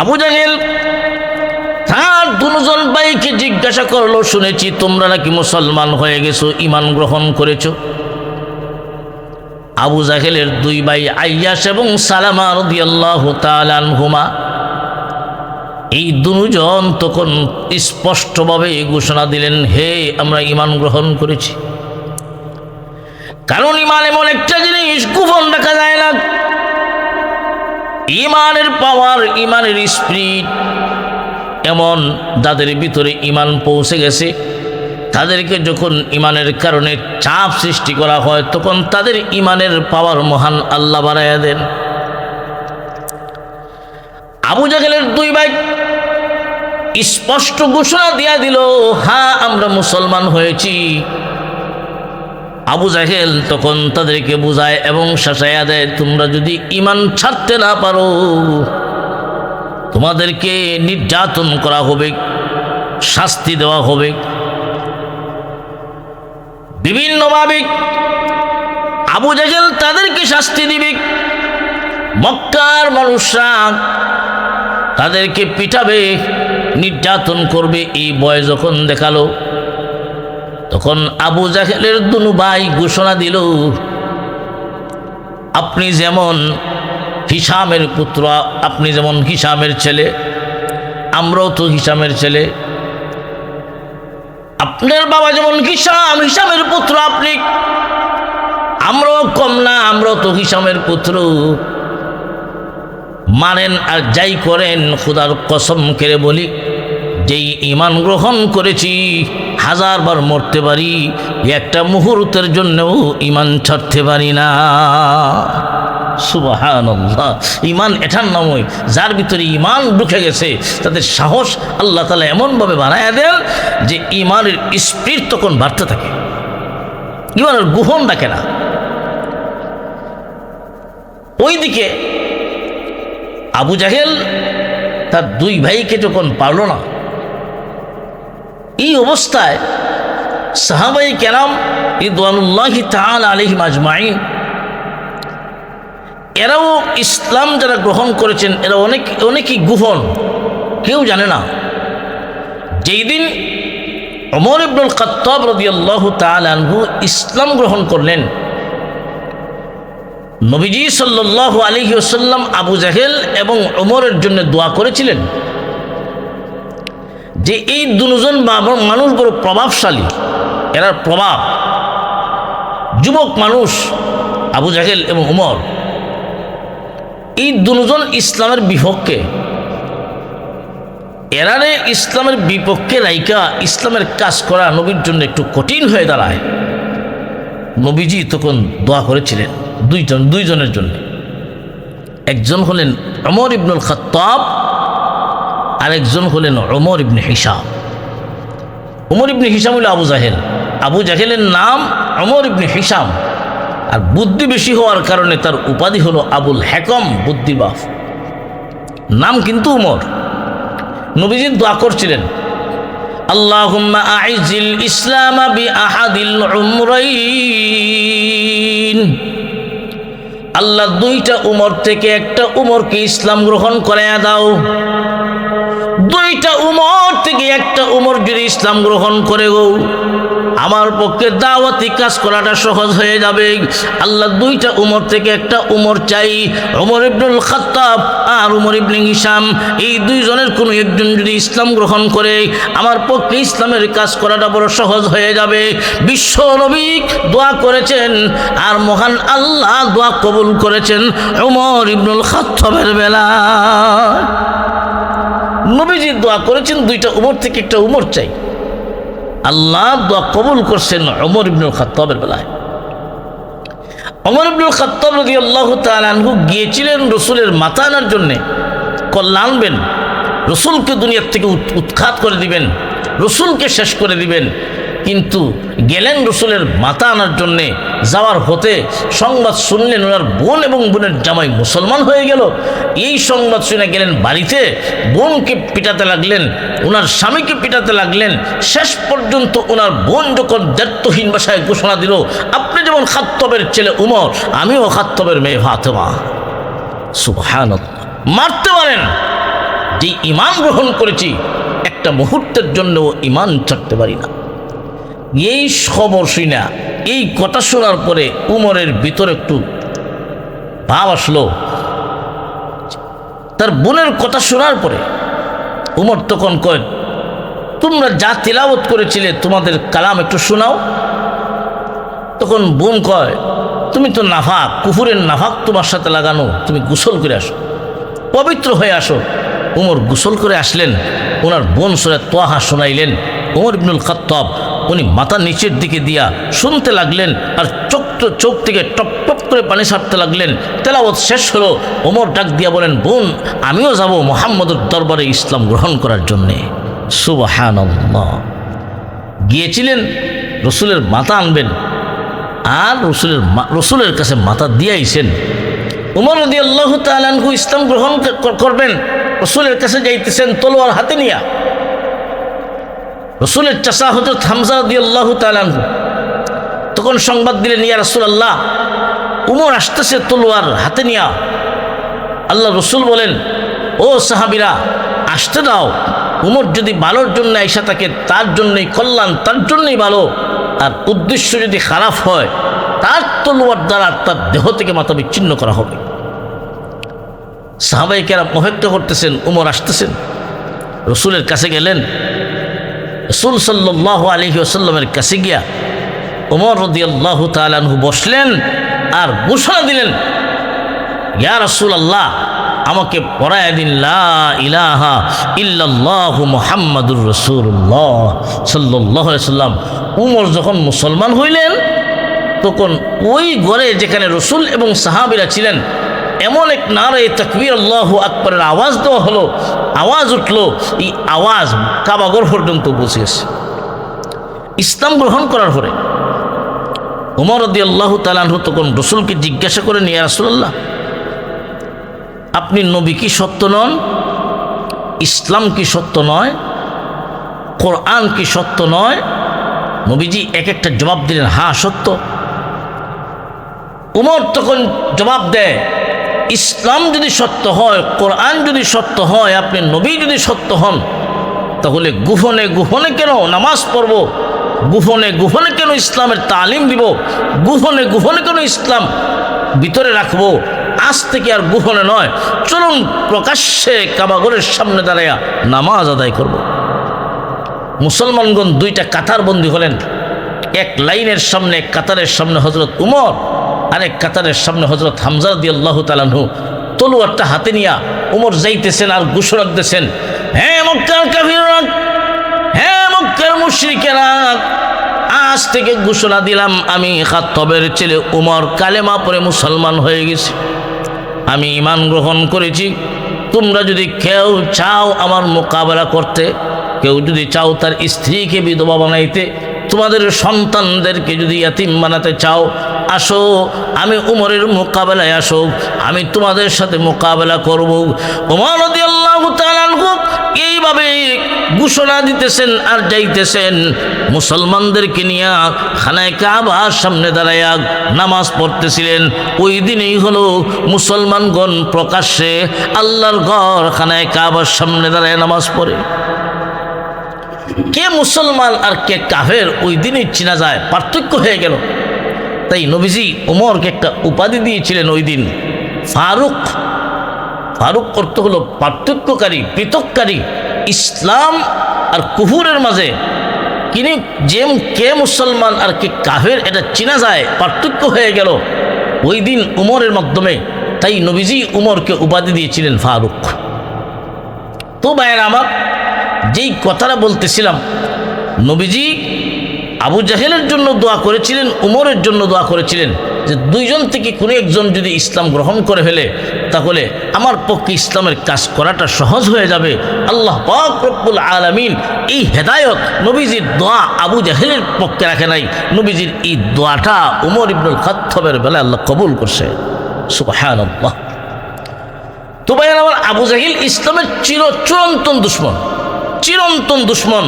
আবু জাহেল, তার দুজন ভাইকে জিজ্ঞাসা করল, শুনেছি তোমরা নাকি মুসলমান হয়ে গেছো ইমান গ্রহণ করেছ? আবু জাহেলের দুই ভাই আইয়াস এবং সালামা রদিয়াল্লাহ তালানহুমা এই দুজন তখন স্পষ্টভাবে ঘোষণা দিলেন, হে, আমরা ইমান গ্রহণ করেছি। কারণ ইমান এমন একটা জিনিস, গোপন রাখা যায় না। ইমানের পাওয়ার, ইমানের স্পিরিট এমন যাদের ভিতরে ইমান পৌঁছে গেছে। তাদেরকে যখন ইমানের কারণে চাপ সৃষ্টি করা হয়, তখন তাদের ইমানের পাওয়ার মহান আল্লাহ বাড়াইয়া দেন। আবু জাহেলের দুই ভাই স্পষ্ট ঘোষণা দিয়া দিল হ্যাঁ আমরা মুসলমান হয়েছি। আবু জাহেল তখন তাদেরকে বুঝায় এবং শাসাইয়া দেয়, তোমরা যদি ইমান ছাড়তে না পারো, তোমাদেরকে নির্যাতন করা হবে, শাস্তি দেওয়া হবে। বিভিন্নভাবে আবু জাহেল তাদেরকে শাস্তি দিবে। মক্কার মানুষরা তাদেরকে পিটাবে, নির্যাতন করবে। এই বয় যখন দেখাল তখন আবু জাহেলের দুনু ভাই ঘোষণা দিল, আপনি যেমন হিসামের পুত্র, আপনি যেমন হিসামের ছেলে, আমরাও তো হিসামের ছেলে। আপনার বাবা যেমন হিসাম, হিসামের পুত্র আপনি, আমরাও কম না, আমরাও তো হিসামের পুত্র। মানেন আর যাই করেন, খুদার কসম কেড়ে বলি যেই ইমান গ্রহণ করেছি, হাজারবার মরতে পারি, একটা মুহূর্তের জন্যও ইমান ছাড়তে পারি না। সুবাহান ইমান এটার নামই যার ভিতরে ইমান ঢুকে গেছে, তাদের সাহস আল্লাহ তালা এমনভাবে বানায় দেন যে ইমানের স্পিড তখন বাড়তে থাকে। ইমানের গুহন ডাকে না ওইদিকে আবু জাহেল তার দুই ভাইকে যখন পারল না এই অবস্থায় সাহাবাই কেরাম ইদানুল্লাহি তাল আলহিম আজমাইন, এরাও ইসলাম যারা গ্রহণ করেছেন, এরা অনেক, অনেকই গুহন, কেউ জানে না। যেই দিন অমর ইবনুল খত্তাব রদিয়াল্লাহু তাল আনহু ইসলাম গ্রহণ করলেন, নবীজি সাল্লাহ আলী ওসাল্লাম আবু জাহেল এবং অমরের জন্য দোয়া করেছিলেন। যে এই দুজন মানুষ বড় প্রভাবশালী। এরার প্রভাব যুবক মানুষ আবু জাহেল এবং উমর। এই দুজন ইসলামের বিপক্ষে, এরারে ইসলামের বিপক্ষে রাইকা ইসলামের কাজ করা নবীর জন্য একটু কঠিন হয়ে দাঁড়ায়। নবীজি তখন দোয়া করেছিলেন দুইজন দুইজনের জন্য। একজন হলেন অমর ইবনুল খত্তাব আরেকজন হলেন ওমর ইবনে হিসাম ওমর ইবনে হিসাম হলো আবু জাহেল। আবু জাহেলের নাম ওমর ইবনে হিসাম আর বুদ্ধি বেশি হওয়ার কারণে তার উপাধি হলো আবুল হ্যাকম বুদ্ধিবাফ নাম কিন্তু উমর নবীজি দোয়া করছিলেন, আল্লাহুম্মা আইজিল ইসলাম আহাদিল আল্লাহ দুইটা উমর থেকে একটা উমরকে ইসলাম গ্রহণ করাইয়া দাও। দুইটা উমর থেকে একটা উমর যদি ইসলাম গ্রহণ করে গো, আমার পক্ষে দাওয়াতি কাজ করাটা সহজ হয়ে যাবে। আল্লাহ দুইটা উমর থেকে একটা উমর চাই, উমর ইবনুল খাত্তাব আর উমর ইবনে হিসাম এই দুইজনের কোনো একজন যদি ইসলাম গ্রহণ করে, আমার পক্ষে ইসলামের কাজ করাটা বড় সহজ হয়ে যাবে। বিশ্ব নবী দোয়া করেছেন, আর মহান আল্লাহ দোয়া কবুল করেছেন উমর ইবনুল খাত্তাবের বেলা নবীজি দোয়া করেছেন, দুইটা উমর থেকে একটা উমর চাই। আল্লাহ দোয়া কবুল করছেন অমর ইবনুল খত্তাবের বেলায়। অমর ইবনুল খত্তাব রদি আল্লাহ তালু গিয়েছিলেন রসুলের মাথা আনার জন্যে। কল্যাণ আনবেন, রসুলকে দুনিয়ার থেকে উৎখাত করে দিবেন, রসুলকে শেষ করে দিবেন। কিন্তু গেলেন রসুলের মাথা আনার জন্যে যাওয়ার হতে সংবাদ শুনলেন ওনার বোন এবং বোনের জামাই মুসলমান হয়ে গেল। এই সংবাদ শুনে গেলেন বাড়িতে, বোনকে পিটাতে লাগলেন, ওনার স্বামীকে পিটাতে লাগলেন। শেষ পর্যন্ত ওনার বোন যখন দায়িত্বহীন ভাষায় ঘোষণা দিল, আপনি যেমন খাত্তবের ছেলে উমর, আমিও খাত্তবের মেয়ে ফাতেমা। সুবহান মারতে পারেন। যে ইমান গ্রহণ করেছি, একটা মুহূর্তের জন্য ইমান ছাড়তে পারি না। এই খবর শুনা এই কথা শোনার পরে উমরের ভিতরে একটু ভাব আসলো। তার বোনের কথা শোনার পরে উমর তখন কয়, তোমরা যা তেলাওত করেছিলে তোমাদের কালাম একটু শোনাও। তখন বোন কয়, তুমি তো নাফাক, কুফুরের নাফাক তোমার সাথে লাগানো, তুমি গোসল করে আসো, পবিত্র হয়ে আসো। উমর গোসল করে আসলেন ওনার বোন সরে তোয়াহা শোনাইলেন, উমর ইবনুল খত্তব। উনি মাথা নিচের দিকে দিয়া শুনতে লাগলেন আর চোখ চোখ থেকে টপ টপ করে পানি সারতে লাগলেন। তেলাওয়াত শেষ হলো। ওমর ডাক দিয়া বলেন, বোন, আমিও যাব মোহাম্মদের দরবারে ইসলাম গ্রহণ করার জন্যে। সুবাহান গিয়েছিলেন, রসুলের মাথা আনবেন। আর রসুলের রসুলের কাছে মাথা দিয়ে আইসেন উমর রদি আল্লাহ তালু ইসলাম গ্রহণ করবেন। রসুলের কাছে যাইতেছেন, তলোয়ার হাতে নিয়া। রসুলের চাষা হজরত হামজা রদি আল্লাহ তালু তখন সংবাদ দিলেন, ইয়া রসুল আল্লাহ উমর আসতেছে তলোয়ার হাতে নিয়া। আল্লাহ রসুল বলেন, ও সাহাবিরা, আসতে দাও। উমর যদি ভালোর জন্য আইসা থাকে, তার জন্যই কল্যাণ, তার জন্যই ভালো। আর উদ্দেশ্য যদি খারাপ হয়, তার তলোয়ার দ্বারা তার দেহ থেকে মাথা বিচ্ছিন্ন করা হবে। সাহাবাই কেরা অপেক্ষা করতেছেন, উমর আসতেছেন? রসুলের কাছে গেলেন রসুল সাল্লাহ আলহি আসাল্লামের কাছে গিয়া উমর রদি আল্লাহ তালানহু বসলেন আর ঘোষণা দিলেন, ইয়া রসুল আল্লাহ আমাকে পড়ায় দিন ইলাহা ইল্লাল্লাহু মুহাম্মাদুর রসুল্লাহ সাল্লাহ সাল্লাম উমর যখন মুসলমান হইলেন, তখন ওই ঘরে যেখানে রসুল এবং সাহাবিরা ছিলেন এমন এক নারে তকবির আল্লাহ আকবরের আওয়াজ দেওয়া হলো, আওয়াজ উঠল, এই আওয়াজ কাবাগর পর্যন্ত বসেছে ইসলাম গ্রহণ করার পরে উমর রদি আল্লাহ তালানহু তখন রসুলকে জিজ্ঞাসা করেন ইয়া রাসুল্লাহ আপনি নবী কি সত্য নন? ইসলাম কি সত্য নয়? কোরআন কি সত্য নয়? নবীজি এক একটা জবাব দিলেন হ্যাঁ সত্য। উমর তখন জবাব দেয় ইসলাম যদি সত্য হয়, কোরআন যদি সত্য হয়, আপনি নবী যদি সত্য হন, তাহলে গুফনে গুফনে কেন নামাজ পড়ব? গুফনে গুফনে কেন ইসলামের তালিম দিব? গুফনে গুফনে কেন ইসলাম ভিতরে রাখব? আজ থেকে আর গুফনে নয়। চলুন প্রকাশ্যে কাবাগরের সামনে দাঁড়াইয়া নামাজ আদায় করব। মুসলমানগণ দুইটা কাতার বন্দী হলেন। এক লাইনের সামনে কাতারের সামনে হজরত উমর আরেক কাতারের সামনে হজরত হামজার দিয়ে আল্লাহ তালানহু তলুয়ারটা হাতে নিয়া উমর যাইতেছেন আর ঘোষণা দিতেছেন হ্যাঁ হ্যাঁ আজ থেকে ঘোষণা দিলাম, আমি খাত্তবের ছেলে উমর কালেমা পরে মুসলমান হয়ে গেছি। আমি ইমান গ্রহণ করেছি। তোমরা যদি কেউ চাও আমার মোকাবেলা করতে, কেউ যদি চাও তার স্ত্রীকে বিধবা বানাইতে তোমাদের সন্তানদেরকে যদি ইয়াতিম বানাতে চাও, আসো, আমি উমরের মোকাবেলায় আসো, আমি তোমাদের সাথে মোকাবেলা করব। এইভাবে ঘোষণা দিতেছেন আর যাইতেছেন। মুসলমানদেরকে নিয়ে খানায় কাবার সামনে দাঁড়াইয়া নামাজ পড়তেছিলেন। ওই দিনেই হলো মুসলমানগণ প্রকাশ্যে আল্লাহর ঘর খানায় কাবার সামনে দাঁড়ায় নামাজ পড়ে। কে মুসলমান আর কে কাফের, ওই দিনই চিনা যায়, পার্থক্য হয়ে গেল। তাই নবীজি ওমরকে একটা উপাধি দিয়েছিলেন ওই দিন। ফারুক ফারুক অর্থ হলো পার্থক্যকারী, পৃথককারী, ইসলাম আর কুহুরের মাঝে। কিনি যে কে মুসলমান আর কে কাফের, এটা চিনা যায়, পার্থক্য হয়ে গেল। ওই দিন উমরের মাধ্যমে, তাই নবীজি উমরকে উপাধি দিয়েছিলেন ফারুক। তো ভাইয়ের আমার যেই কথাটা বলতেছিলাম, নবীজি আবু জাহেলের জন্য দোয়া করেছিলেন, উমরের জন্য দোয়া করেছিলেন, যে দুইজন থেকে কোনো একজন যদি ইসলাম গ্রহণ করে ফেলে, তাহলে আমার পক্ষে ইসলামের কাজ করাটা সহজ হয়ে যাবে। আল্লাহ পাক রব্বুল আলমিন এই হেদায়ত নবীজির দোয়া আবু জাহেলের পক্ষে রাখে নাই। নবীজির এই দোয়াটা উমর ইবনুল খাত্তবের বেলায় আল্লাহ কবুল করছে। সুবাহান তো ভাই আমার আবু জাহিল ইসলামের চির চিরন্তন দুশ্মন। চিরন্তন দুশ্মন,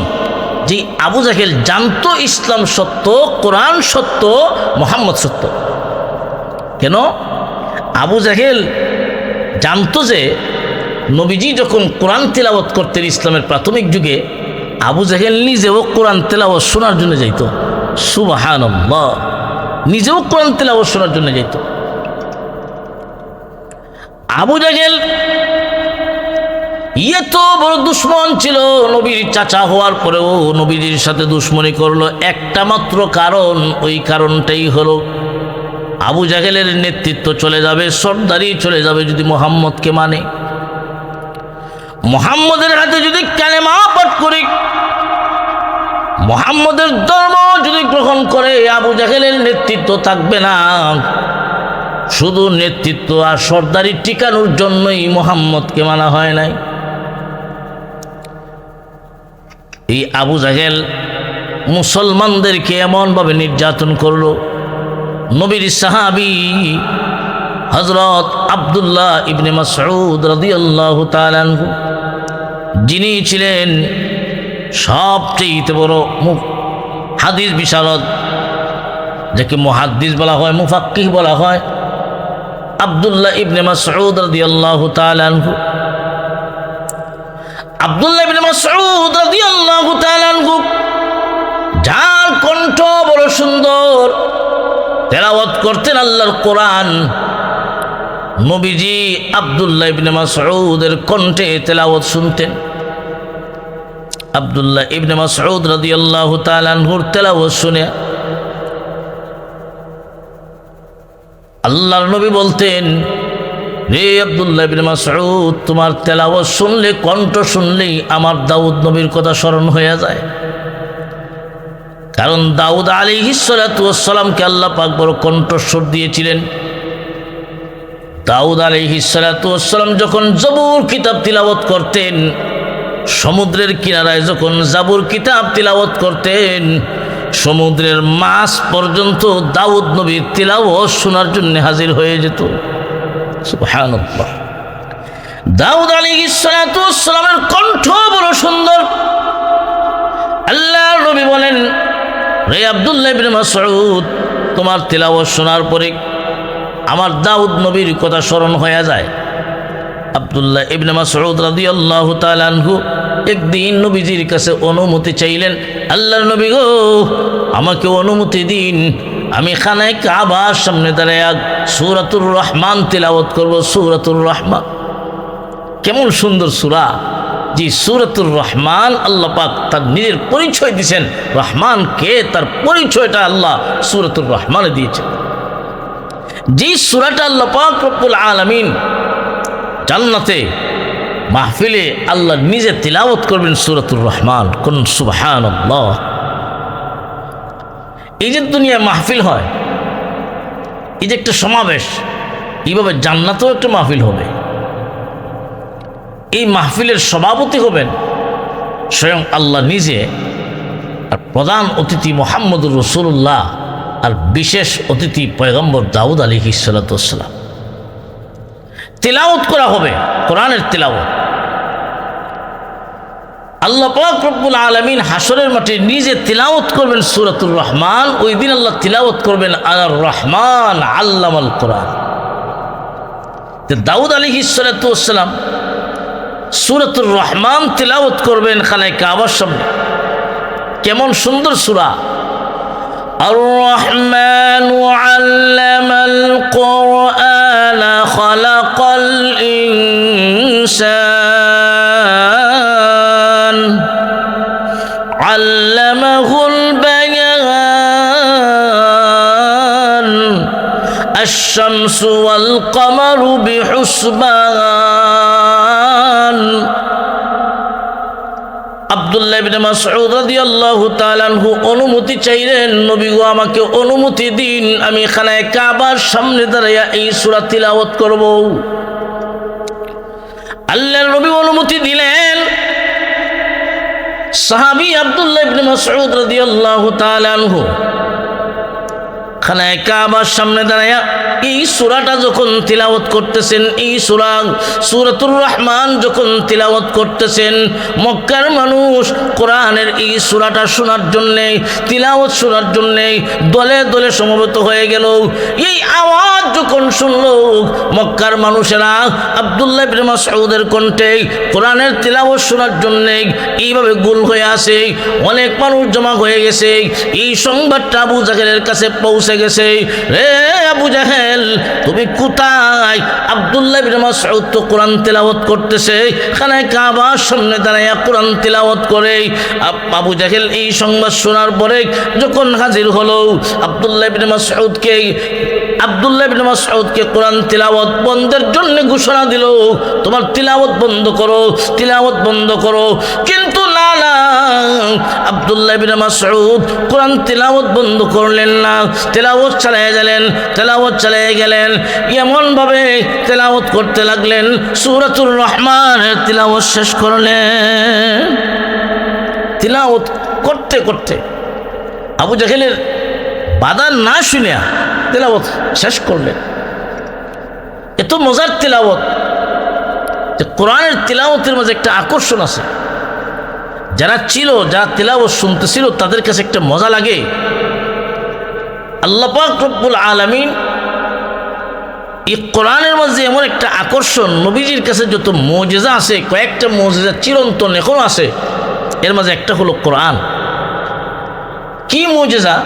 যে আবু জাহিল জানতো ইসলাম সত্য, কোরআন সত্য, মোহাম্মদ সত্য। কেন? আবু জাহেল জানতো যে নবীজি যখন কোরআন তেলাওয়াত করতেন ইসলামের প্রাথমিক যুগে, আবু জাহেল নিজেও কোরআন তেলাওয়াত শোনার জন্য যাইত। সুবাহান নিজেও কোরআন তেলাওয়াত শোনার জন্য যাইত। আবু জাহেল ইয়ে তো বড় দুশ্মন ছিল, নবীর চাচা হওয়ার পরেও নবীর সাথে দুশ্মনী করল। একটা মাত্র কারণ, ওই কারণটাই হলো, আবু জাহেলের নেতৃত্ব চলে যাবে সর্দারি চলে যাবে যদি মোহাম্মদকে মানে। মোহাম্মদের হাতে যদি কালেমা পাঠ করি, মোহাম্মদের ধর্ম যদি গ্রহণ করে, আবু জাহেলের নেতৃত্ব থাকবে না। শুধু নেতৃত্ব আর সর্দারি টিকানোর জন্যই মোহাম্মদকে মানা হয় নাই। এই আবু জাহেল মুসলমানদেরকে এমনভাবে নির্যাতন করল। নবীর সাহাবি হজরত আবদুল্লাহ ইবনে মাসউদ রাদিয়াল্লাহু তাআলা যিনি ছিলেন সবচেয়ে বড় মুখ হাদিস বিশারদ, যাকে মুহাদ্দিস বলা হয়, মুফাক্কিহ বলা হয়, আবদুল্লাহ ইবনে মাসউদ রাদিয়াল্লাহু তাআলা আবদুল্লাহ মাসউদ রাদিয়াল্লাহু তাআলা যার কণ্ঠ বড় সুন্দর। তেলাওয়াত করতেন আল্লাহর কোরআন। নবীজি আবদুল্লাহ ইবনে মাসউদের কণ্ঠে তেলাওয়াত শুনতেন। আবদুল্লাহ ইবনে মাসউদ রাদিয়াল্লাহু তাআলা আনহুর তেলাওয়াত শুনে আল্লাহর নবী বলতেন রে আবদুল্লাহ ইবনে মাসউদ, তোমার তেলাওয়াত শুনলে, কণ্ঠ শুনলেই আমার দাউদ নবীর কথা স্মরণ হয়ে যায়। কারণ দাউদ আলী হিসালাতামকে আল্লাহ পাক বড় কণ্ঠস্বর দিয়েছিলেন। দাউদ আলী হিসালাতাম যখন জবুর কিতাব তিলাবত করতেন, সমুদ্রের কিনারায় যখন জাবুর কিতাব তিলাবত করতেন, সমুদ্রের মাছ পর্যন্ত দাউদ নবীর তিলাওয়াত শোনার জন্য হাজির হয়ে যেত। সুবহানাল্লাহ। দাউদ আলী ইসালাতামের কণ্ঠ বড় সুন্দর। আল্লাহ নবী বলেন রে আবদুল্লাহ ইবনে মাসউদ, তোমার তেলাওয়াত শোনার পরে আমার দাউদ নবীর কথা স্মরণ হয়ে যায়। আবদুল্লাহ ইবনে মাসউদ রাদিয়াল্লাহু তাআলা আনহু একদিন নবীজির কাছে অনুমতি চাইলেন, আল্লাহর নবী গো, আমাকে অনুমতি দিন। আমি খানায় কাবার সামনে দাঁড়ায় সূরাতুর রহমান তেলাওয়াত করব, সূরাতুর রহমান। কেমন সুন্দর সূরা জি সুরতুর রহমান আল্লাহ পাক তার নিজের পরিচয় দিয়েছেন। রহমান কে? তার পরিচয়টা আল্লাহ সুরতুর রহমানে দিয়েছেন। যে সুরাটা আল্লাহ পাক রব্বুল আলমিন জান্নাতে মাহফিলে আল্লাহ নিজে তিলাওয়াত করবেন সুরতুর রহমান। কোন সুবহান এই যে দুনিয়ায় মাহফিল হয়, এই যে একটা সমাবেশ, এইভাবে জান্নাতেও একটা মাহফিল হবে। এই মাহফিলের সভাপতি হবেন স্বয়ং আল্লাহ নিজে আর প্রধান অতিথি মোহাম্মদুর রসুল্লাহ আর বিশেষ অতিথি পয়গম্বর দাউদ আলী হিসালাতাম তিলাওত করা হবে, কোরআনের তিলাওত আল্লাহ পাক রব্বুল আলমিন হাসরের মাঠে নিজে তিলাওত করবেন সুরাতুর রহমান, ওই দিন আল্লাহ তিলাওত করবেন আর রহমান আল্লাম আল কোরআন দাউদ আলী হিসালাম সুরাতুর রহমান তিলাওত করবেন খানে কাবার সামনে। কেমন সুন্দর সুরা। আর রহমান আল্লামাল কোরআন, খালাকাল علمه البيان الشمس والقمر بحسبان আবদুল্লাহ ইবনে মাসউদ রাদিয়াল্লাহু তাআলা আনহু অনুমতি চাইলেন নবী গো আমাকে অনুমতি দিন আমি খানায় কাবার সামনে দাঁড়াইয়া এই সূরা তিলাওয়াত করব আল্লাহর নবী অনুমতি দিলেন সাহাবী আবদুল্লাহ ইবনে মাসউদ রাদিয়াল্লাহু তাআলা আনহু খানায় কাবার সামনে দাঁড়ায়া এই সুরাটা যখন তিলাওয়াত করতেছেন, এই সুরা সুরাতুর রহমান যখন তিলাওয়াত করতেছেন, মক্কার মানুষ কোরআনের এই সুরাটা শোনার জন্যে, তিলাওয়াত শোনার জন্যে দলে দলে সমবেত হয়ে গেল। এই আওয়াজ যখন শুনল, মক্কার মানুষেরা আবদুল্লাহ বিন মাসউদের কণ্ঠে কোরআনের তিলাওয়াত শোনার জন্যে এইভাবে গুল হয়ে আসে অনেক মানুষ জমা হয়ে গেছে। এই সংবাদটা আবু জাহেলের কাছে পৌঁছে গেছে রে আবু জাহেল, তুমি কোথায়? আবদুল্লাহ বিন তো কোরআন তেলাওয়াত করতেছে খানায় কাবার সামনে দাঁড়াইয়া কোরআন তেলাওয়াত করে। আবু জাহেল এই সংবাদ শোনার পরে যখন হাজির হলো, আবদুল্লাহ বিন মাসউদকে, আবদুল্লাহ বিন মাসউদকে কোরআন তিলাওয়াত বন্ধের জন্য ঘোষণা দিল, তোমার তিলাওয়াত বন্ধ করো, তিলাওয়াত বন্ধ করো। কিন্তু না আবদুল্লাহ বিন মাসউদ কোরআন তিলাওয়াত বন্ধ করলেন না গেলেন গেলেন। এমনভাবে করতে লাগলেন শেষ করলেন। করতে করতে আবু জাহেলের বাধা না শুনিয়া তেলাওয়াত শেষ করলেন। এত মজার তেলাওয়াত যে কোরআনের তেলাওয়াতের মাঝে একটা আকর্ষণ আছে। যারা ছিল, যারা তেলাওয়াত শুনতেছিল, তাদের কাছে একটা মজা লাগে। আল্লাহ পাক রব্বুল আলামিন এই কোরআনের মধ্যে এমন একটা আকর্ষণ, নবীজির কাছে যত মজেজা আছে, কয়েকটা মজেজা চিরন্তন এখনও আছে, এর মাঝে একটা হলো কোরআন। কি মজেজা?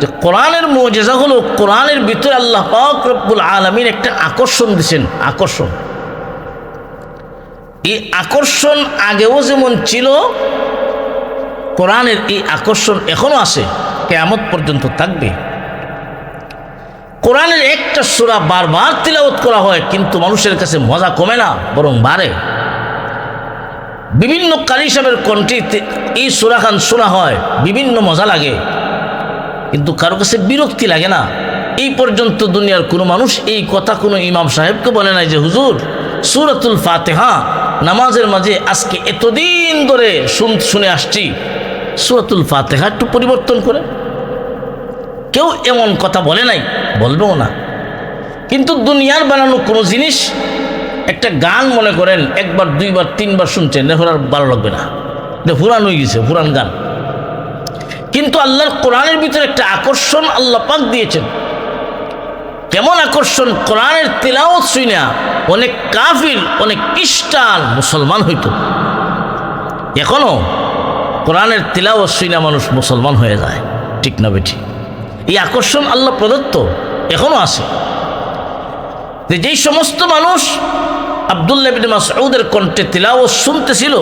যে কোরআনের মজেজা হলো, কোরআনের ভিতরে আল্লাহ পাক রব্বুল আলমিন একটা আকর্ষণ দিছেন, আকর্ষণ। এই আকর্ষণ আগেও যেমন ছিল, কোরআনের এই আকর্ষণ এখনও আছে, কেয়ামত পর্যন্ত থাকবে। কোরআনের একটা সুরা বারবার তিলাওয়াত করা হয়, কিন্তু মানুষের কাছে মজা কমে না, বরং বাড়ে। বিভিন্ন কারি সাহেবের কণ্ঠে এই সুরাখান শোনা হয়, বিভিন্ন মজা লাগে, কিন্তু কারও কাছে বিরক্তি লাগে না। এই পর্যন্ত দুনিয়ার কোনো মানুষ এই কথা কোনো ইমাম সাহেবকে বলে নাই যে, হুজুর সুরাতুল ফাতেহা, নামাজের মাঝে আজকে এতদিন ধরে শুন শুনে আসছি, সুরাতুল ফাতেহা একটু পরিবর্তন করে। কেউ এমন কথা বলে নাই, বলবেও না। কিন্তু দুনিয়ার বানানো কোনো জিনিস, একটা গান মনে করেন, একবার, দুইবার, তিনবার শুনছেন এখন আর ভালো লাগবে না। এটা হয়ে গেছে পুরান গান। কিন্তু আল্লাহর কোরআনের ভিতরে একটা আকর্ষণ আল্লাহ পাক দিয়েছেন। কেমন আকর্ষণ, কোরআনের তেলাওয়াত শুইনা, অনেক কাফির, অনেক খ্রিস্টান, মুসলমান হইতো। এখনও কোরআনের তেলাওয়াত শুইনা মানুষ মুসলমান হয়ে যায়, ঠিক না বেঠি? এই আকর্ষণ আল্লাহ প্রদত্ত এখনও আছে। যে যেই সমস্ত মানুষ আবদুল্লাহ বিন মাসউদের কণ্ঠে তিলাওয়াত শুনতেছিল,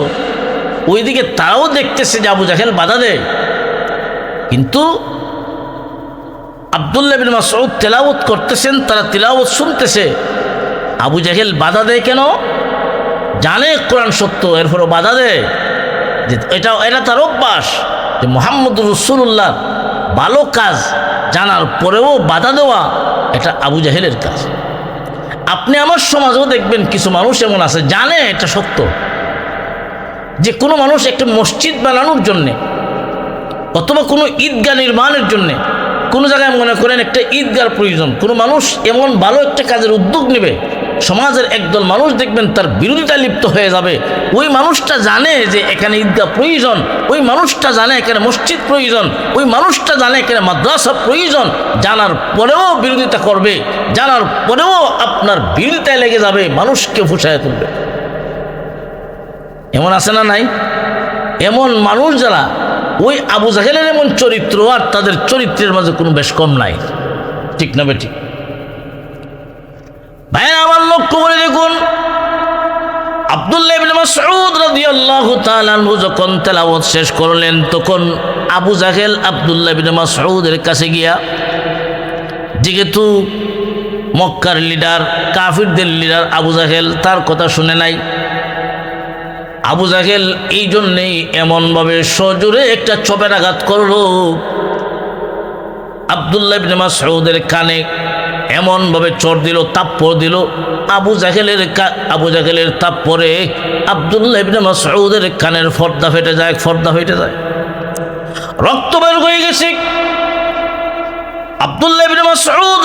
ওইদিকে তারাও দেখতেছে যে আবু জাহেল বাধা দেয়। কিন্তু আবদুল্লাহ বিন মাসউদ তেলাওয়াত করতেছেন, তারা তিলাওয়াত শুনতেছে। আবু জাহেল বাধা দেয় কেন? জানে কোরআন সত্য, এরপরও বাধা দেয় যে এটা এটা তার অভ্যাস যে মোহাম্মদ রসুল্লাহ ভালো কাজ জানার পরেও বাধা দেওয়া এটা আবু জাহেলের কাজ। আপনি আমার সমাজেও দেখবেন কিছু মানুষ এমন আছে, জানে এটা সত্য। যে কোনো মানুষ একটা মসজিদ বানানোর জন্যে অথবা কোনো ঈদগাহ নির্মাণের জন্যে কোনো জায়গায় মনে করেন একটা ঈদগার প্রয়োজন। কোনো মানুষ এমন ভালো একটা কাজের উদ্যোগ নেবে, সমাজের একদল মানুষ দেখবেন তার বিরোধিতা লিপ্ত হয়ে যাবে। ওই মানুষটা জানে যে এখানে ঈদগাহ প্রয়োজন, ওই মানুষটা জানে এখানে মসজিদ প্রয়োজন, ওই মানুষটা জানে এখানে মাদ্রাসা প্রয়োজন, জানার পরেও বিরোধিতা করবে, জানার পরেও আপনার বিরোধিতায় লেগে যাবে, মানুষকে ফুসায় তুলবে। এমন আছে না নাই? এমন মানুষ যারা ওই আবু জাহেলের এমন চরিত্র আর তাদের চরিত্রের মাঝে কোনো বেশ কম নাই। ঠিক না বেটি ভাইয়ের, আমার লক্ষ্য করে দেখুন, আব্দুল্লাহ যখন শেষ করলেন, তখন আবু কাছে গিয়া যেহেতু মক্কার লিডার লিডার আবু জাহেল তার কথা শুনে নাই আবু জাহেল এই জন্যেই এমনভাবে সজোরে একটা চপের আঘাত করল। আবদুল্লাহ ইবনে মাসউদের কানে এমনভাবে চর দিল, তাপ্পর দিল। আবু জাহেলের আবু জাহেলের তাপ্পরে আবদুল্লাহ ইবনে মাসউদের কানের ফর্দা ফেটে যায়, ফর্দা ফেটে যায়। রক্ত বের হয়ে গেছে। আব্দুল্লাহ ইবনে মাসউদ